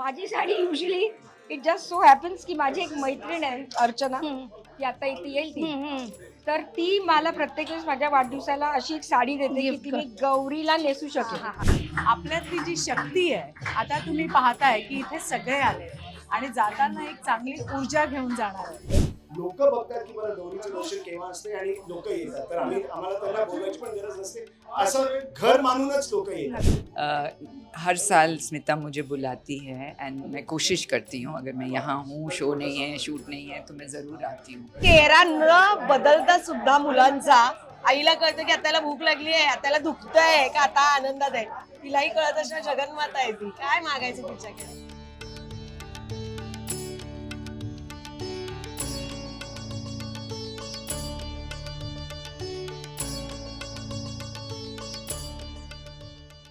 माझी sari usually it just so happens की माझी एक मैत्रीण आहे अर्चना ती आता इथे येईल ती. तर ती मला प्रत्येक वेळेस माझ्या वाढदिवसाला अशी एक साडी देते की ती मी गौरीला नेसू शकेल. आपल्यातली जी शक्ती आहे आता तुम्ही पाहताय की इथे सगळे आले आणि जाताना एक चांगली ऊर्जा घेऊन जाणार आहे. लोक बघतात की मला गौरीचं दर्शन केव्हा असते आणि लोक येतात. तर आम्ही आम्हाला त्यांना बोलवायची पण गरज नसते. असं घर मानूनच लोक येतात. हर साल स्मिता मुझे बुलाती है एंड मैं कोशिश करती हूँ अगर मैं यहाँ हूँ शो नहीं है शूट नहीं है तो मैं ज़रूर आती हूँ। चेहरा न बदलता सुद्धा मुलांचा. आईला कळतं की आताला भूक लागली आहे आताला दुखतंय का आता आनंदात आहे. तिलाही कळत असणार जगन्माता आहे ती. काय मागायचं तिच्याकडे?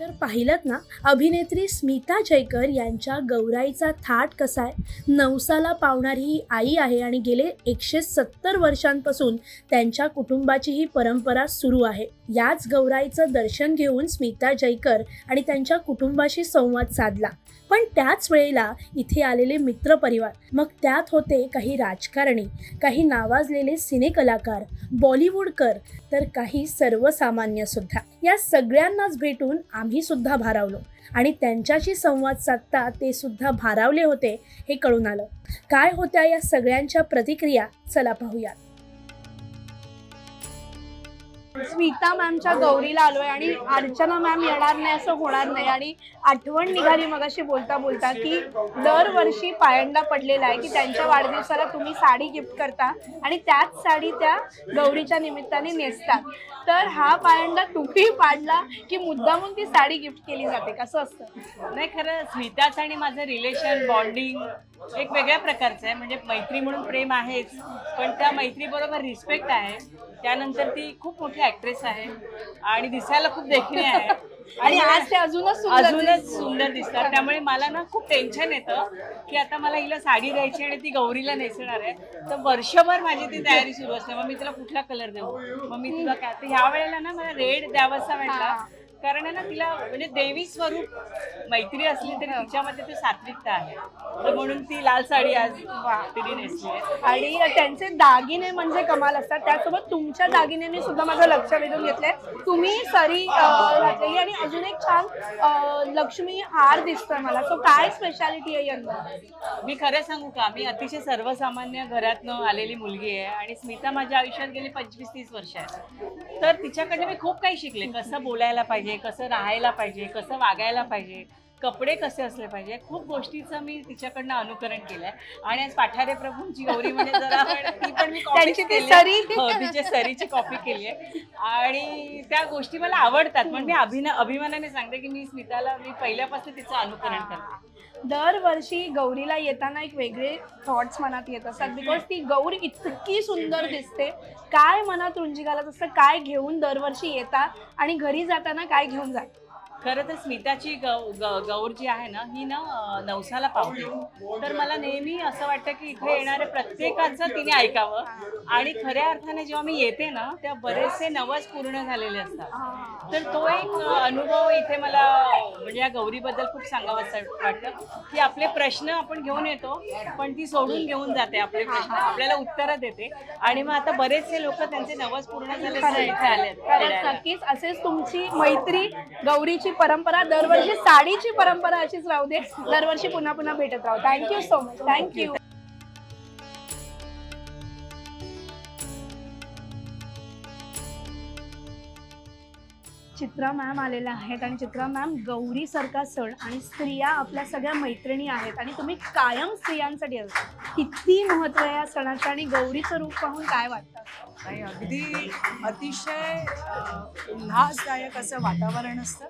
तर पाहिलं ना अभिनेत्री स्मिता जयकर यांच्या गौराईचा थाट कसा आहे? नवसाला पावणारी ही आई आहे आणि गेले एकशे सत्तर वर्षांपासून त्यांच्या कुटुंबाची ही परंपरा सुरू आहे. याच गौराईचं दर्शन घेऊन स्मिता जयकर आणि त्यांच्या कुटुंबाशी संवाद साधला. पण त्याच वेळेला इथे आलेले मित्रपरिवार मग त्यात होते काही राजकारणी काही नावाजलेले सिनेकलाकार बॉलिवूडकर तर काही सर्वसामान्य सुद्धा. या सगळ्यांनाच भेटून आम्ही सुद्धा भारावलो आणि त्यांच्याशी संवाद साधता ते सुद्धा भारावले होते हे कळून आलं. काय होत्या या सगळ्यांच्या प्रतिक्रिया? चला पाहूयात. स्मिता मॅमच्या गौरीला आलोय आणि अर्चना मॅम येणार नाही असं होणार नाही. आणि आठवण निघाली मगाशी बोलता बोलता की दरवर्षी पायंडा पडलेला आहे की त्यांच्या वाढदिवसाला तुम्ही साडी गिफ्ट करता आणि त्याच साडी त्या गौरीच्या निमित्ताने नेसतात. तर हा पायंडा तुम्ही पाडला की मुद्दामून ती साडी गिफ्ट केली जाते कसं असतं. नाही खरं स्मिताचं आणि माझं रिलेशन बॉन्डिंग एक वेगळ्या प्रकारचं आहे. म्हणजे मैत्री म्हणून प्रेम आहेच पण त्या मैत्रीबरोबर रिस्पेक्ट आहे. त्यानंतर ती खूप मोठी ऍक्ट्रेस आहे. आणि दिसायला खूप देखणी आहे. आणि आज ते अजूनच सुंदर अजूनच. सुंदर दिसतात. त्यामुळे मला ना खूप टेन्शन येतं की आता मला हिला साडी द्यायची आणि ती गौरीला नेसणार आहे. तर वर्षभर माझी ती तयारी सुरू असते. मग मी तिला कुठला कलर देऊ? मग मी तुला काय? ह्या वेळेला ना मला रेड द्यावासा वाटला. कारण आहे ना तिला म्हणजे देवी स्वरूप मैत्री असली तरी तिच्यामध्ये ते सात्विकता आहे. तर म्हणून ती लाल साडी आज तिने नेसली आहे. आणि त्यांचे दागिने म्हणजे कमाल असतात. त्यासोबत तुमच्या दागिन्यांनी सुद्धा माझं लक्ष वेधून घेतलंय. तुम्ही सरी घातलेली आणि अजून एक छान लक्ष्मी हार दिसतोय मला. सो काय स्पेशालिटी आहे यंदा? मी खरं सांगू का? मी अतिशय सर्वसामान्य घरातनं आलेली मुलगी आहे आणि स्मिता माझ्या आयुष्यात गेली पंचवीस तीस वर्ष आहे. तर तिच्याकडनं मी खूप काही शिकले. कसं बोलायला पाहिजे कसं राहायला पाहिजे कसं वागायला पाहिजे. कपडे कसे असले पाहिजे? खूप गोष्टीचं मी तिच्याकडनं अनुकरण केलंय. आणि आज पाठारे प्रभूंची गौरी म्हणजे जरा ती पण मी त्यांची ती सरी. हो तिच्या सरीची कॉपी केली आहे आणि त्या गोष्टी मला आवडतात. पण मी अभिना अभिमानाने सांगते की मी स्मिताला मी पहिल्यापासून तिचं अनुकरण करते. दरवर्षी गौरीला येताना एक वेगळे थॉट्स मनात येत असतात. बिकॉज ती गौर इतकी सुंदर दिसते. काय मनात रुंजी घालत असतं काय घेऊन दरवर्षी येता आणि घरी जाताना काय घेऊन जात खरं तर स्मिताची गौ ग- गौर जी आहे ना ही ना अं, नवसाला पावते. तर मला नेहमी असं वाटतं की इथे येणाऱ्या प्रत्येकाचं तिने ऐकावं. आणि खऱ्या अर्थाने जेव्हा मी येते ना तेव्हा बरेचसे नवस पूर्ण झालेले असतात. तर तो एक अं, अनुभव इथे मला म्हणजे या गौरीबद्दल खूप सांगावं वाटतं की आपले प्रश्न आपण घेऊन येतो पण ती सोडून घेऊन जाते आपले प्रश्न आपल्याला उत्तरं देते. आणि मग आता बरेचसे लोक त्यांचे नवस पूर्ण झाले इथे आले खरंच नक्कीच. असेच तुमची मैत्री गौरीची परंपरा दरवर्षी साडीची परंपरा अशीच राहू दे. दरवर्षी पुन्हा पुन्हा भेटत राहू. Thank you so much thank you Chitra ma'am आलेल्या आहेत आणि चित्रा मॅम गौरीसारखा सण आणि स्त्रिया आपल्या सगळ्या मैत्रिणी आहेत आणि तुम्ही कायम स्त्रियांसाठी असता. किती महत्त्व आहे या सणाचं आणि गौरीचं रूप पाहून काय वाटतं? आणि अगदी अतिशय अ, उल्हासदायक असं वातावरण असतं.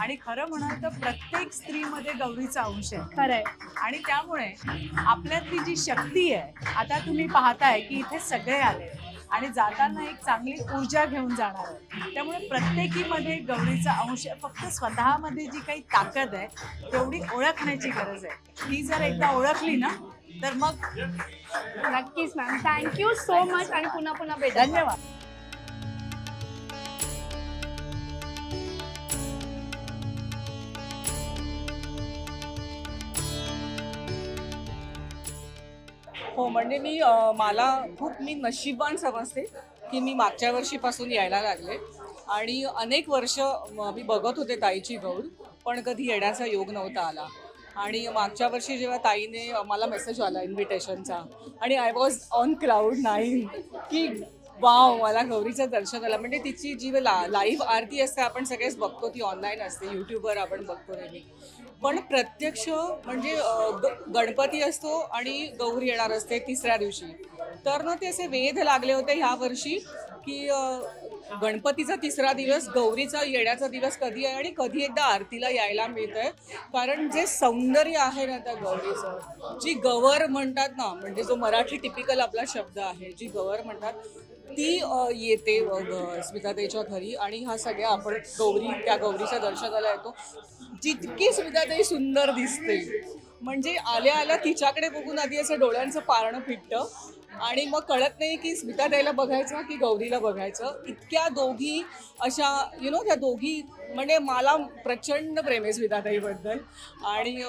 आणि खरं म्हणाल तर प्रत्येक स्त्रीमध्ये गौरीचा अंश आहे. खरंय. आणि त्यामुळे आपल्यातली जी शक्ती आहे आता तुम्ही पाहताय की इथे सगळे आले आणि जाताना एक चांगली ऊर्जा घेऊन जाणार आहे त्यामुळे प्रत्येकीमध्ये गौरीचा अंश आहे. फक्त स्वतःमध्ये जी काही ताकद आहे तेवढी ओळखण्याची गरज आहे. ती जर एकदा ओळखली ना तर मग नक्कीच मॅम थँक्यू सो मच आणि पुन्हा पुन्हा भेटा धन्यवाद. हो म्हणजे मी अ, मला खूप मी नशीबवान समजते की मी मागच्या वर्षीपासून यायला लागले. आणि अनेक वर्ष म, मी बघत होते ताईची गौर पण कधी येण्याचा योग नव्हता आला. आणि मागच्या वर्षी जेव्हा ताईने मला मेसेज आला इन्व्हिटेशनचा आणि I was on cloud nine की वाव मला गौरीचं दर्शन आलं म्हणजे तिची जी ला लाईव्ह आरती असते आपण सगळेच बघतो ती ऑनलाईन असते यूट्यूबवर आपण बघतो नेहमी. पण प्रत्यक्ष म्हणजे ग- गणपती असतो आणि गौरी येणार असते तिसऱ्या दिवशी. तर ना ते असे वेध लागले होते ह्या वर्षी की गणपतीचा तिसरा दिवस गौरीचा येण्याचा दिवस कधी आहे आणि कधी एकदा आरतीला यायला मिळतंय. कारण जे सौंदर्य आहे ना त्या गौरीचं जी गवर म्हणतात ना म्हणजे जो मराठी टिपिकल आपला शब्द आहे जी गवर म्हणतात ती येते ग- स्मिताताईच्या घरी आणि हा सगळ्या आपण गौरी त्या गौरीच्या दर्शनाला येतो. जितकी स्मिताताई सुंदर दिसते. म्हणजे आल्या आल्या तिच्याकडे बघून आधी असं डोळ्यांचं पारणं फिटतं. आणि मग कळत नाही की स्मिताताईला बघायचं की गौरीला बघायचं. इतक्या दोघी अशा यु नो त्या दोघी म्हणजे मला प्रचंड प्रेम आहे स्मिताताईबद्दल आणि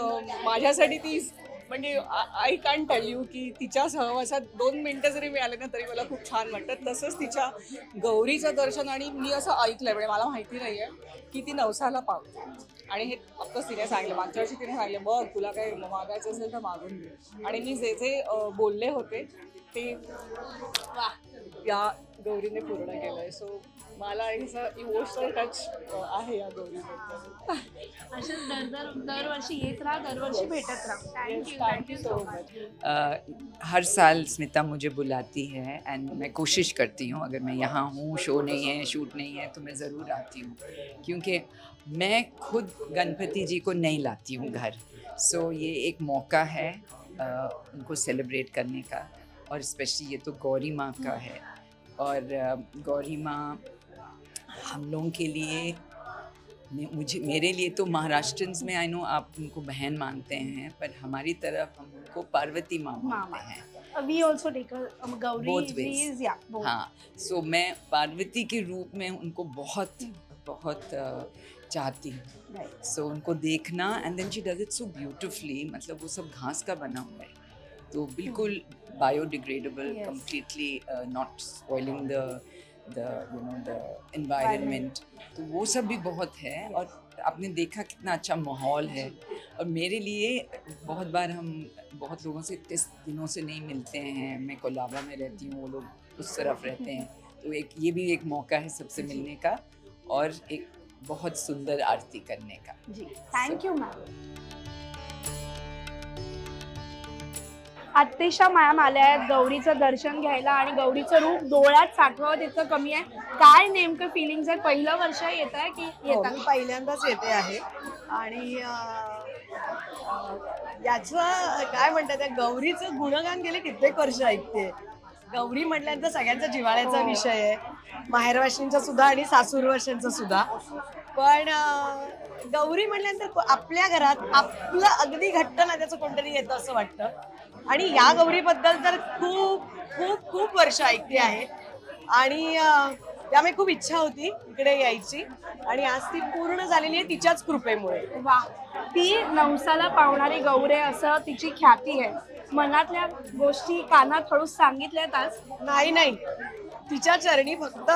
माझ्यासाठी ती म्हणजे आय कॅन टेल यू की तिच्या सहवासात दोन मिनटं जरी मिळाले ना तरी मला खूप छान वाटतं. तसंच तिच्या गौरीचं दर्शन आणि मी असं ऐकलंय म्हणजे मला माहिती नाही आहे की ती नवसाला पावते आणि हे फक्त तिने सांगितलं मागच्या वर्षी तिने सांगितलं बघ तुला काय मागायचं असेल तर मागून घे आणि मी जे जे बोलले होते ते. या गौरीने पूर्ण केलंय. सो मला असं इमोशनल टच आहे या गौरीबद्दल. असं दर दर दरवर्षी येत राहा दरवर्षी भेटत राहा. Thank you thank you so much हर साल स्मिता मुझे बुलाती है एंड मैं कोशिश करती हूँ अगर मैं यहाँ हूँ शो नहीं है शूट नहीं है तो मैं ज़रूर आती हूँ। क्योंकि मैं खुद गणपति जी को नहीं लाती हूँ घर। सो so, ये एक मौका है अ, उनको सेलिब्रेट करने का। और स्पेशली ये तो गौरी माँ का है। और गौरी माँ हम लोगों के लिए मुझे मेरे लिए तो महाराष्ट्र में आई नो आप उनको बहन मानते हैं पर हमारी तरफ़ हम उनको पार्वती माँ मानते हैं। We take Gauri both. हाँ सो मैं पार्वती के रूप में उनको बहुत बहुत चाहती हूँ। सो उनको देखना and then she does it so beautifully मतलब वो सब घास का बना हुआ है। तो बिल्कुल biodegradable Yes. Completely not spoiling the the you know the environment तो वो सब भी बहुत है और आपने देखा कितना अच्छा माहौल है। और मेरे लिए बहुत बार हम बहुत लोगों से इतने दिनों से नहीं मिलते हैं। मैं कोलाबा में रहती हूँ वो लोग उस तरफ़ रहते हैं। तो एक ये भी एक मौका है सबसे मिलने का और एक बहुत सुंदर आरती करने का। जी। Thank you ma'am Atisha ma'am आल्या आहेत. गौरीचं दर्शन घ्यायला आणि गौरीचं रूप डोळ्यात साठवावं तितकं कमी आहे. काय नेमकं फिलिंग्स आहेत पहिलं वर्ष येत आहे की हो, येतात? मी पहिल्यांदाच येते आहे. आणि अं, याचं काय म्हणतात त्या गौरीचं गुणगान गेले कित्येक वर्ष ऐकते. गौरी म्हटल्यानंतर सगळ्यांचा जिव्हाळ्याचा विषय आहे. माहेरवाशींचा सुद्धा आणि सासूरवाशींचा सुद्धा. पण गौरी म्हटल्यानंतर आपल्या घरात आपलं अगदी घट्ट नात्याचं कोणतरी येतं असं वाटतं. आणि या गौरीबद्दल तर खूप खूप खूप वर्ष ऐकली आहे. आणि त्यामुळे खूप इच्छा होती इकडे यायची. आणि आज ती पूर्ण झालेली आहे तिच्याच कृपेमुळे. वा ती नवसाला पावणारी गौरे असं तिची ख्याती आहे. मनातल्या गोष्टी कानात हळूच सांगितल्यात आज. नाही नाही. तिच्या चरणी फक्त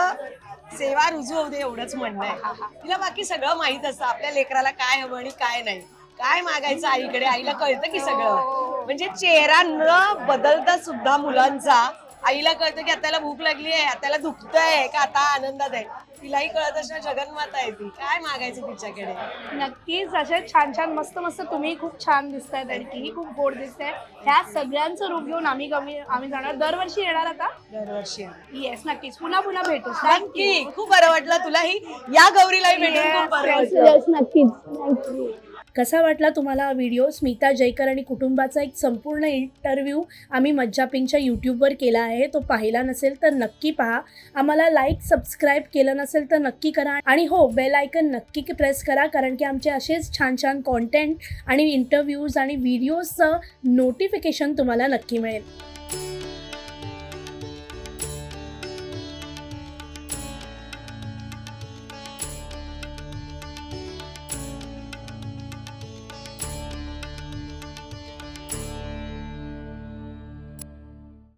सेवा रुजू होऊ दे एवढंच म्हणणं आहे. तिला बाकी सगळं माहीत असतं. आपल्या लेकराला काय हवं आणि काय नाही. काय मागायचं आईकडे? आईला कळतं की सगळं. म्हणजे चेहरा न बदलता सुद्धा मुलांचा आईला कळतं की आताला भूक लागली आहे आताला दुखतंय का आता आनंदात आहे. तिलाही कळत असणार जगन्माता आहे ती. काय मागायचं तिच्याकडे? नक्कीच असे छान छान मस्त मस्त तुम्ही खूप छान दिसतायत आणि तीही खूप गोड दिसते ह्या सगळ्यांचं रूप घेऊन आम्ही कमी आम्ही जाणार. दरवर्षी येणार आता? दरवर्षी येस नक्कीच. पुन्हा पुन्हा भेटू. नक्की. खूप बरं वाटलं तुलाही. या गौरीलाही भेटून खूप बरं वाटलं. नक्कीच. कसा वाटला तुम्हाला हा व्हिडिओ स्मिता जयकर आणि कुटुंबाचा एक संपूर्ण इंटरव्ह्यू आम्ही मज्जापिंगच्या यूट्यूबवर केला आहे. तो पाहिला नसेल तर नक्की पहा. आम्हाला लाईक सबस्क्राईब केलं नसेल तर नक्की करा. आणि हो बेल आयकन नक्की प्रेस करा कारण की आमचे असेच छान छान कॉन्टेंट आणि इंटरव्ह्यूज आणि व्हिडिओजचं नोटिफिकेशन तुम्हाला नक्की मिळेल.